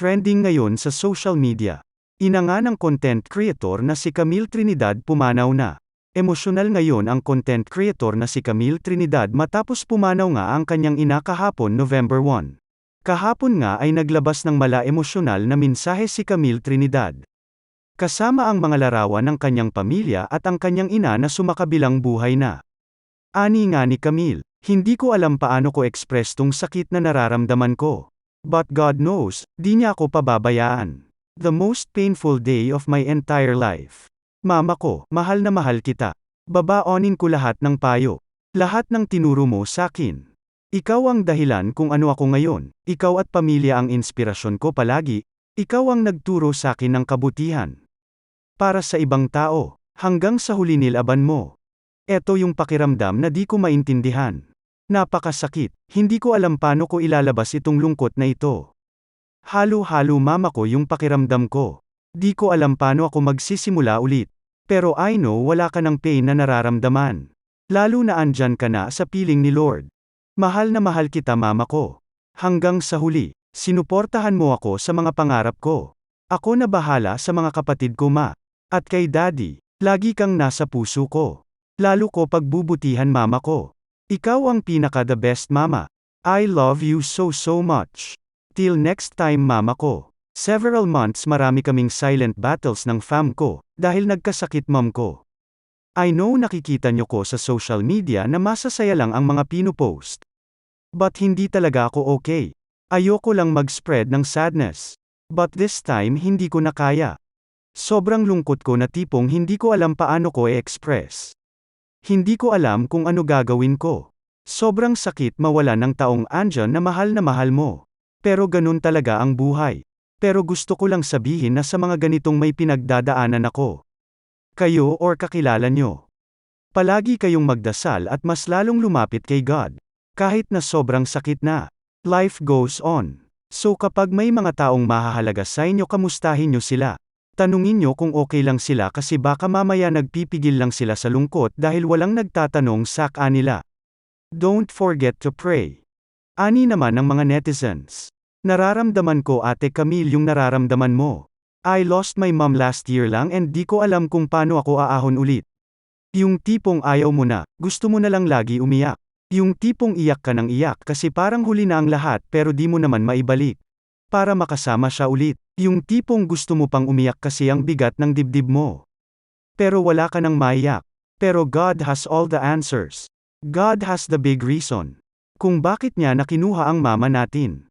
Trending ngayon sa social media. Ina nga ng content creator na si Camille Trinidad pumanaw na. Emosyonal ngayon ang content creator na si Camille Trinidad matapos pumanaw nga ang kanyang ina kahapon November 1. Kahapon nga ay naglabas ng mala emosyonal na mensahe si Camille Trinidad. Kasama ang mga larawan ng kanyang pamilya at ang kanyang ina na sumakabilang buhay na. Ani nga ni Camille, hindi ko alam paano ko express tong sakit na nararamdaman ko. But God knows, di niya ako pababayaan. The most painful day of my entire life. Mama ko, mahal na mahal kita. Babaonin ko lahat ng payo. Lahat ng tinuro mo sakin. Ikaw ang dahilan kung ano ako ngayon. Ikaw at pamilya ang inspirasyon ko palagi. Ikaw ang nagturo sa akin ng kabutihan. Para sa ibang tao, hanggang sa huli nilaban mo. Eto yung pakiramdam na di ko maintindihan. Napakasakit, hindi ko alam paano ko ilalabas itong lungkot na ito. Halo-halo mama ko yung pakiramdam ko. Di ko alam paano ako magsisimula ulit. Pero I know wala ka ng pain na nararamdaman. Lalo na andyan ka na sa piling ni Lord. Mahal na mahal kita mama ko. Hanggang sa huli, sinuportahan mo ako sa mga pangarap ko. Ako na bahala sa mga kapatid ko ma. At kay daddy, lagi kang nasa puso ko. Lalo ko pagbubutihan mama ko. Ikaw ang pinaka the best mama. I love you so so much. Till next time mama ko. Several months marami kaming silent battles ng fam ko, dahil nagkasakit mom ko. I know nakikita nyo ko sa social media na masasaya lang ang mga pinupost. But hindi talaga ako okay. Ayoko lang mag-spread ng sadness. But this time hindi ko na kaya. Sobrang lungkot ko na tipong hindi ko alam paano ko i-express. Hindi ko alam kung ano gagawin ko. Sobrang sakit mawala ng taong andyan na mahal na mahal mo. Pero ganun talaga ang buhay. Pero gusto ko lang sabihin na sa mga ganitong may pinagdadaanan ako. Kayo or kakilala nyo. Palagi kayong magdasal at mas lalong lumapit kay God. Kahit na sobrang sakit na. Life goes on. So kapag may mga taong mahahalaga sa inyo kamustahin nyo sila. Tanungin nyo kung okay lang sila kasi baka mamaya nagpipigil lang sila sa lungkot dahil walang nagtatanong sa kanila. Don't forget to pray. Ani naman ng mga netizens. Nararamdaman ko ate Camille yung nararamdaman mo. I lost my mom last year lang and di ko alam kung paano ako aahon ulit. Yung tipong ayaw mo na, gusto mo na lang lagi umiyak. Yung tipong iyak ka ng iyak kasi parang huli na ang lahat pero di mo naman maibalik. Para makasama siya ulit. Yung tipong gusto mo pang umiyak kasi ang bigat ng dibdib mo. Pero wala ka nang maiyak. Pero God has all the answers. God has the big reason. Kung bakit niya nakinuha ang mama natin.